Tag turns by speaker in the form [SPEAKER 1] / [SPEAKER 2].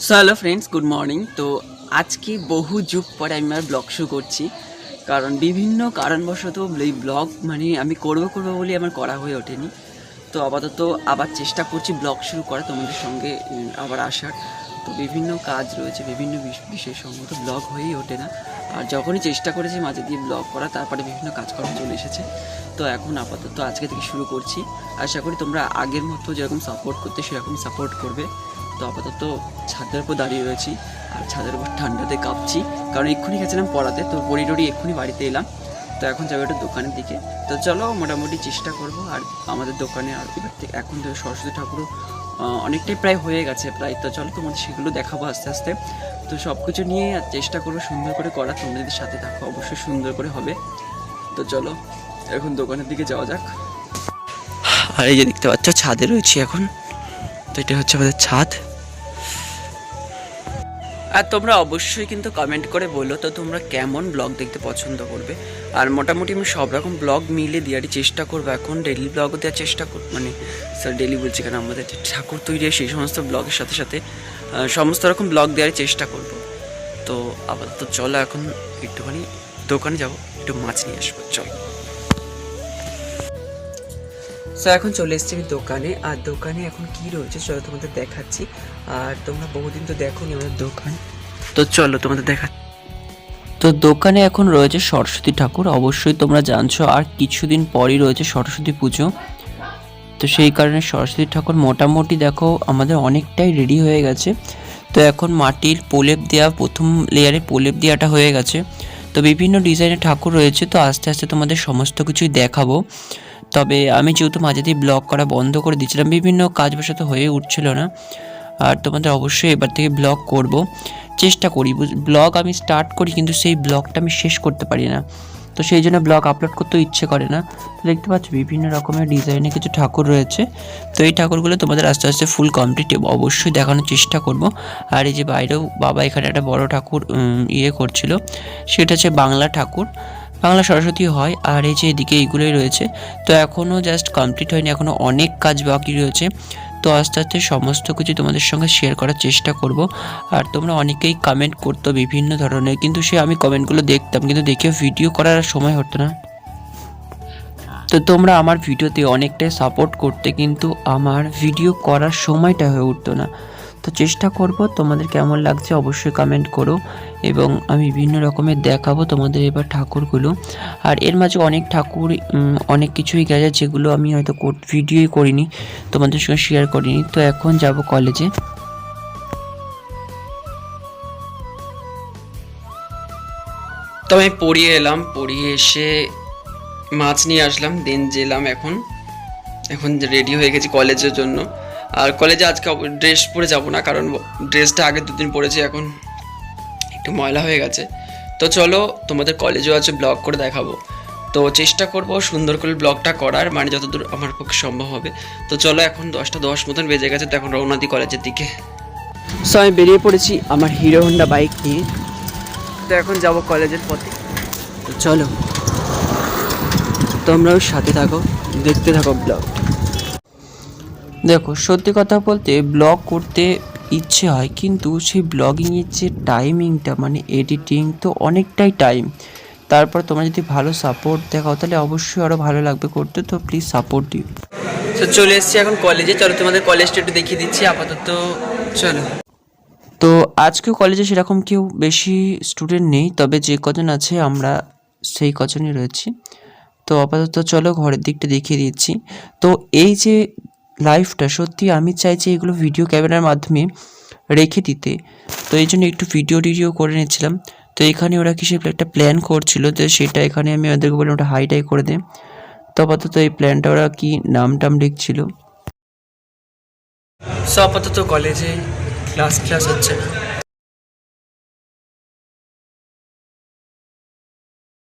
[SPEAKER 1] So hello friends good morning তো আজকে বহু যুগ পরে আমি আমার ব্লগ শুরু করছি। কারণ বিভিন্ন কারণবশত এই ব্লগ মানে আমি করব করব বলে আমার করা হয়ে ওঠেনি। তো আপাতত আবার চেষ্টা করছি ব্লগ শুরু করা তোমাদের সঙ্গে আবার আসার। তো বিভিন্ন কাজ রয়েছে, বিভিন্ন বিষ- বিষয়সম্মত ব্লগ হয়েই ওঠে না। আর যখনই চেষ্টা করেছি মাঝে দিয়ে ব্লগ করা, তারপরে বিভিন্ন কাজকর্ম চলে এসেছে। তো এখন আপাতত আজকে থেকে শুরু করছি। আশা করি তোমরা আগের মতো যেরকম সাপোর্ট করতে সেরকম সাপোর্ট করবে। তো আপাতত ছাদের উপর দাঁড়িয়ে রয়েছি। আর ছাদের উপর ঠান্ডাতে কাঁপছি। কারণ এক্ষুনি গেছিলাম পড়াতে, তো পড়ি টড়ি এক্ষুনি বাড়িতে এলাম। তো এখন যাব একটু দোকানের দিকে। তো চলো মোটামুটি চেষ্টা করব। আর আমাদের দোকানে আর এবার থেকে এখন তো সরস্বতী ঠাকুরও অনেকটাই প্রায় হয়ে গেছে প্রায়। তো চলো তোমাদের সেগুলো দেখাবো আস্তে আস্তে। তো সব কিছু নিয়ে আর চেষ্টা করব সুন্দর করে করা। যদি সাথে থাকো, অবশ্যই সুন্দর করে হবে। তো চলো, এখন দোকানের দিকে যাওয়া যাক। আর এই যে দেখতে পাচ্ছ, ছাদে রয়েছি এখন। তো এটা হচ্ছে আমাদের ছাদ। আর তোমরা অবশ্যই কিন্তু কমেন্ট করে বলো তো তোমরা কেমন ব্লগ দেখতে পছন্দ করবে। আর মোটামুটি আমি সব রকম ব্লগ মিলে দেওয়ারই চেষ্টা করব। এখন ডেলি ব্লগও দেওয়ার চেষ্টা করব মানে স্যার ডেলি বলছি কেন আমাদের ঠাকুর তৈরি হয় সেই সমস্ত ব্লগের সাথে সাথে সমস্ত রকম ব্লগ দেওয়ারই চেষ্টা করব। তো আপাতত চলো এখন একটুখানি দোকানে যাব, একটু মাছ নিয়ে আসব। চলো। সো এখন চলে এসেছি আমি দোকানে। আর দোকানে এখন কি রয়েছে চলো তোমাদের দেখাচ্ছি। আর তোমরা বহুদিন তো দেখোনি আমাদের দোকান। তো চলো তোমাদের দেখা তো দোকানে এখন রয়েছে সরস্বতী ঠাকুর। অবশ্যই তোমরা জানছো আর কিছুদিন পরই রয়েছে সরস্বতী পুজো। তো সেই কারণে সরস্বতী ঠাকুর মোটামুটি দেখো আমাদের অনেকটাই রেডি হয়ে গেছে। তো এখন মাটির প্রলেপ দেওয়া প্রথম লেয়ারে প্রলেপ দেওয়াটা হয়ে গেছে। তো বিভিন্ন ডিজাইনের ঠাকুর রয়েছে। তো আস্তে আস্তে তোমাদের সমস্ত কিছুই দেখাবো। তবে আমি যেহেতু মাঝে দিয়ে ব্লগ করা বন্ধ করে দিয়েছিলাম, বিভিন্ন কাজ বশত হয়ে উঠছিল না। আর তোমাদের অবশ্যই এবার থেকে ব্লগ করব। চেষ্টা করি ব্লগ আমি স্টার্ট করি কিন্তু সেই ব্লগটা আমি শেষ করতে পারি না। তো সেই জন্য ব্লগ আপলোড করতেও ইচ্ছে করে না। তো দেখতে পাচ্ছ, বিভিন্ন রকমের ডিজাইনের কিছু ঠাকুর রয়েছে। তো এই ঠাকুরগুলো তোমাদের আস্তে আস্তে ফুল কমপ্লিট অবশ্যই দেখানোর চেষ্টা করব। আর এই যে বাইরেও বাবা এখানে একটা বড় ঠাকুর ইয়ে করছিল, সেটা হচ্ছে বাংলা ঠাকুর। বাংলা সরস্বতী হয়, আর এই যে এদিকে এইগুলোই রয়েছে, তো এখনও জাস্ট কমপ্লিট হয়নি এখনও অনেক কাজ বাকি রয়েছে। তো আস্তে আস্তে সমস্ত কিছু তোমাদের সঙ্গে শেয়ার করার চেষ্টা করব। আর তোমরা অনেকেই কমেন্ট করতো বিভিন্ন ধরনের, কিন্তু সে আমি কমেন্টগুলো দেখতাম, কিন্তু দেখে ভিডিও করার সময় হতো না। তো তোমরা আমার ভিডিওতে অনেকটাই সাপোর্ট করতে, কিন্তু আমার ভিডিও করার সময়টা হয়ে উঠতো না। তো চেষ্টা করব। তোমাদের কেমন লাগছে অবশ্যই কমেন্ট করো এবং আমি বিভিন্ন রকমের দেখাবো তোমাদের এবার ঠাকুরগুলো। আর এর মাঝে অনেক ঠাকুর অনেক কিছুই গেছে যেগুলো আমি হয়তো ভিডিওই করিনি, তোমাদের সঙ্গে শেয়ার করিনি। তো এখন যাব কলেজে তো আমি পড়িয়ে এলাম, পড়িয়ে এসে মাছ নিয়ে আসলাম, দেন যেলাম এখন। এখন রেডি হয়ে গেছি কলেজের জন্য। আর কলেজে আজকে ড্রেস পরে যাব না, কারণ ড্রেসটা আগে দুদিন পরেছি, এখন একটু ময়লা হয়ে গেছে। তো চলো, তোমাদের কলেজেও আছে ব্লগ করে দেখাবো। তো চেষ্টা করব সুন্দর করে ব্লগটা করার মানে যতদূর আমার পক্ষে সম্ভব হবে। তো চলো, এখন দশটা দশ মতন বেজে গেছে, তো এখন রওনা কলেজের দিকে। সো আমি বেরিয়ে পড়েছি আমার হিরো হন্ডা বাইক নিয়ে। তো এখন যাব কলেজের পথে। তো চলো, তোমরাও সাথে থাকো, দেখতে থাকো ব্লগ দেখো সত্যি কথা বলতে ব্লগ করতে ইচ্ছে হয় কিন্তু সেই ব্লগিংয়ের যে টাইমিংটা মানে এডিটিং তো অনেকটাই টাইম তারপর তোমরা যদি ভালো সাপোর্ট দেখাও তাহলে অবশ্যই আরও ভালো লাগবে করতে তো প্লিজ সাপোর্ট দিও। তো চলে এসেছি এখন কলেজে চলো তোমাদের কলেজটা একটু দেখিয়ে দিচ্ছি আপাতত চলো। তো আজকেও কলেজে সেরকম কেউ বেশি স্টুডেন্ট নেই তবে যে কজন আছে আমরা সেই কজনই রয়েছি। তো আপাতত চলো ঘরের দিকটা দেখিয়ে দিচ্ছি। তো এই যে লাইফটা সত্যি আমি চাইছি এগুলো ভিডিও ক্যামেরার মাধ্যমে রেখে দিতে। তো এই জন্য একটু ভিডিও টিডিও করে নিয়েছিলাম তো এখানে ওরা কিছু একটা প্ল্যান করছিল যে সেটা এখানে আমি ওদেরকে বললাম ওটা হাইটাই করে দে। তো আপাতত এই প্ল্যানটা ওরা কি নাম টাম লিখছিল? সো আপাতত কলেজে ক্লাস ক্লাস হচ্ছে না।